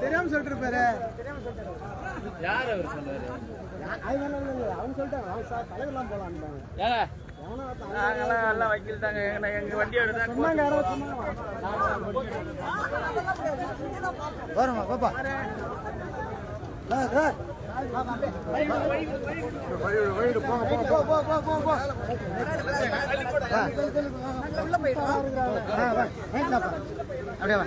தெரியாம சொல்லிட்டு இருப்பாரு யார்? அவர் சொன்னாரு அவங்க சொல்லிட்டாங்க அவங்க சார் தலைவர்லாம் நாங்கெல்லாம் எல்லாம் வக்கீல் தாங்க எங்க எங்க எடுத்தாங்க வருமா பாப்பா அப்படியே வா.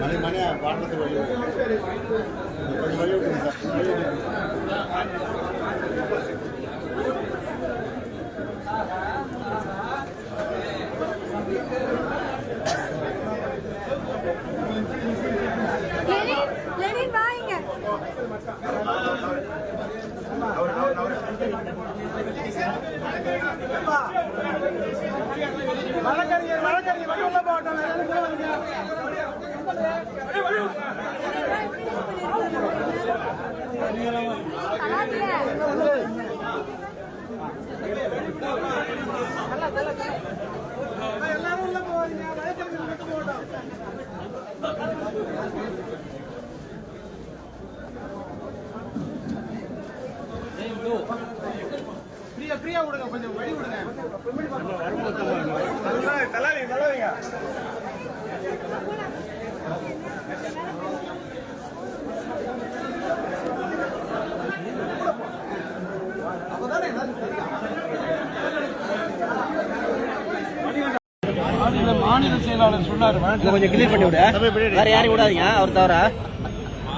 ಮನೆ ಮನೆ ಭಾರತದ ಬಳಿ ಮಳೆ வழக்கறிஞர் வழக்கறிஞர் வழி போட்டோம் போகட்டும் வேற எதுவும் உள்ள வரீங்க. எல்லாரும் உள்ள போவாதீங்க வழக்கறிஞர் மட்டும் போகட்டும் ஃப்ரீயா விடுங்க கொஞ்சம் வழி விடுங்க. தள்ளாதீங்க தள்ளாதீங்க மாநில செயலாளர் சொன்னார் கொஞ்சம் கிளியர் பண்ணி விடு. வேற யாரையும் விடாதீங்க அவர் தவிர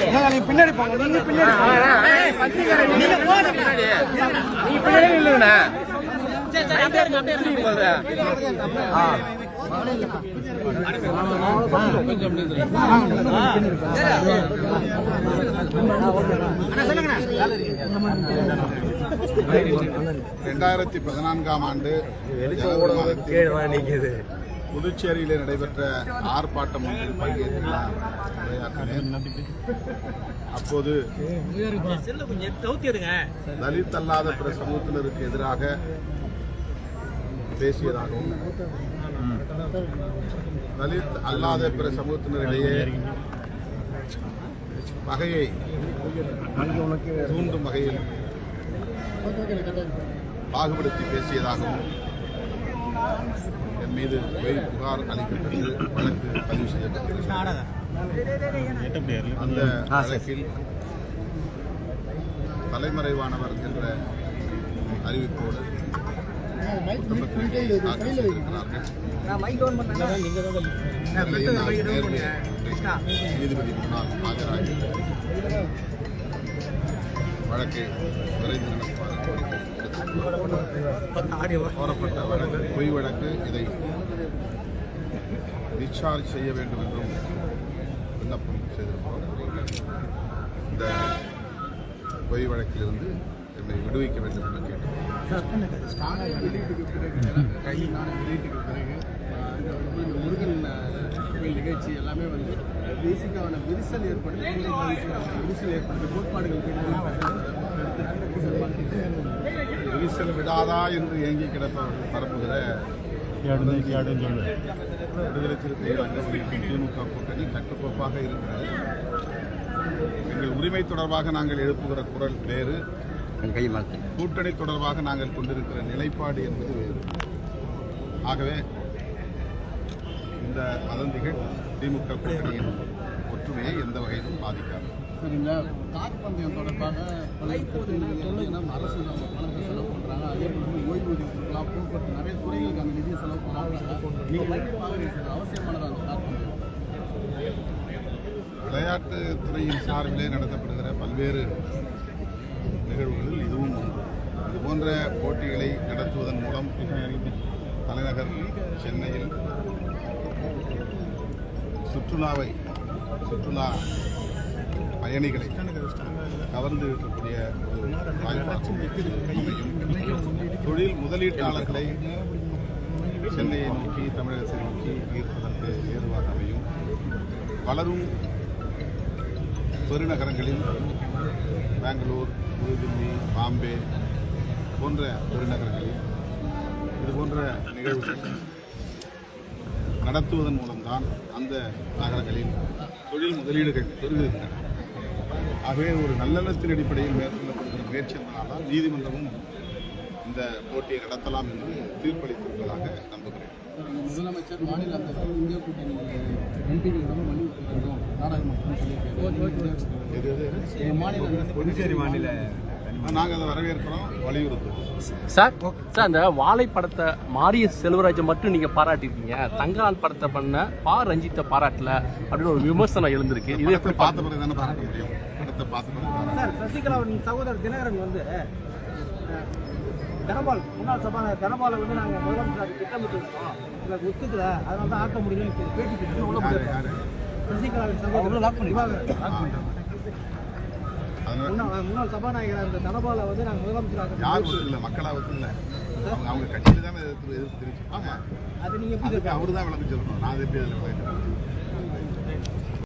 செயலாளர் பின்னாடி போங்க. நீங்க பின்னாடி நீங்க பின்னாடி நீங்க பின்னாடி நில்லுங்கண்ணா ரெண்டாயிரத்தி பதினான்காம் ஆண்டு புதுச்சேரியிலே நடைபெற்ற ஆர்ப்பாட்டம் ஒன்றில் பங்கேற்று அப்போது தலித் அல்லாத பிற சமூகத்தினருக்கு எதிராக பேசியதாகவும் தலித் அல்லாத பிற சமூகத்தினரிடையே பகையை தூண்டும் வகையில் பாகுபடுத்தி பேசியதாகவும் என் மீது பொய் புகார் அளிக்கப்பட்டு வழக்கு பதிவு செய்யப்பட்டது அந்த வழக்கில் தலைமறைவானவர் என்ற அறிவிப்போடு குற்றப்பத்திரிகையை தாக்கல் செய்திருக்கிறார்கள் நீதிபதி முன்னால் ஆஜராகி வழக்கை விரைந்து கோரப்பட்ட வழக்கு பொய் வழக்கு இதை டிஸ்சார்ஜ் செய்ய வேண்டும் என்றும் விண்ணப்பம் செய்திருக்கிறோம் இந்த பொய் வழக்கிலிருந்து என்னை விடுவிக்க வேண்டும் என்று இந்த முருகன் கோயில் நிகழ்ச்சி எல்லாமே வந்து பேசிக்கான விரிசல் ஏற்படுது விரிசல் ஏற்படுது கோட்பாடுகள் விரிசல் விடாதா என்று ஏங்கி கிடப்பவர்கள் பரப்புகிற விடுதலை சிறுத்தைகள் அங்கம் வகிக்கும் திமுக கூட்டணி கட்டுக்கோப்பாக இருக்கிறது. எங்கள் உரிமை தொடர்பாக நாங்கள் எழுப்புகிற குரல் வேறு. கூட்டணி தொடர்பாக நாங்கள் கொண்டிருக்கிற நிலைப்பாடு என்பது வேறு. ஆகவே இந்த வதந்திகள் திமுக கூட்டணியின் ஒற்றுமையை எந்த வகையிலும் பாதிக்காது. சார் இந்த கார் பந்தயம் தொடர்பாக பார்த்தீங்கன்னா அரசு நம்ம பணத்தை செலவு பண்ணுறாங்க அதே போல ஓய்வூதியம் கொடுக்கலாம் போக்குவரத்து நிறைய துறைகளுக்கு அந்த நிதியை செலவு பண்ணுறாங்க நீங்கள் எப்படி பார்க்குறீங்க சார் அவசியமானதா அந்த கார் பந்தயம்? விளையாட்டுத் துறையின் சார்பிலே நடத்தப்படுகிற பல்வேறு நிகழ்வுகளில் இதுவும் ஒன்று இது போன்ற போட்டிகளை நடத்துவதன் மூலம் தலைநகர் சென்னையில் சுற்றுலாவை சுற்றுலா பயணிகளை கவர்ந்து இருக்கக்கூடிய தொழில் முதலீட்டாளர்களை சென்னையை நோக்கி தமிழகத்தை நோக்கி ஈர்ப்பதற்கு ஏதுவாக அமையும். வளரும் பெருநகரங்களில் பெங்களூர் புதுதில்லி பாம்பே போன்ற பெருநகரங்களில் இது போன்ற நிகழ்வுகள் நடத்துவதன் மூலம்தான் அந்த நகரங்களில் தொழில் முதலீடுகள் பெருகுகின்றன. ஆகவே ஒரு நல்லெண்ணத்தின் அடிப்படையில் மேற்கொள்ளப்படுகிற முயற்சி என்பதனால் நீதிமன்றமும் இந்த போட்டியை நடத்தலாம் என்று தீர்ப்பளித்திருப்பதாக நம்புகிறேன். முதலமைச்சர் மாநில அந்தஸ்து இந்திய கூட்டணி எம்பிகளிடம் வலியுறுத்தி வேண்டும் நாடாளுமன்றம் மாநில புதுச்சேரி மாநில நாங்கள் அதை வரவேற்கிறோம். வலியுறுத்துவோம். சார் சார் அந்த வாழை படத்தை மாரிய செல்வராஜை மட்டும் நீங்க பாராட்டிருக்கீங்க தங்கலால் படத்தை பண்ண பா. ரஞ்சித்தை பாராட்டல அப்படின்னு ஒரு விமர்சனம் எழுந்திருக்கு. இது எப்படி பார்த்த பிறகு தானே பாராட்ட முடியும். படத்தை பார்த்த பிறகு பாராட்ட சார் சசிகலாவின் சகோதரர் தினகரன் வந்து தனபால் முன்னாள் சபாநாயகர் தனபாலை வந்து நாங்கள் முதலமைச்சர் திட்டமிட்டு இருக்கோம் எங்களுக்கு ஒத்துக்கல அதனால தான் ஆக்க முடியலன்னு இப்ப பேட்டி கொடுத்து உள்ள யாரு, போயிருக்காரு. யாரு? சசிகலாவின் சகோதரர். லாக் பண்ணி முன்னாள் சபாநாயகர் அந்த தனபாலை வந்து நாங்கள் முதலமைச்சராக யார் ஒத்துக்கல? மக்களா ஒத்துக்கல? அவங்க கட்சியில தானே எதிர்ப்பு எதிர்ப்பு தெரிவிச்சிருப்பாங்க. அது நீங்கள் எப்படி அவரு தான் விளக்கம் சொல்லணும். நான் எப்படி விளக்கம்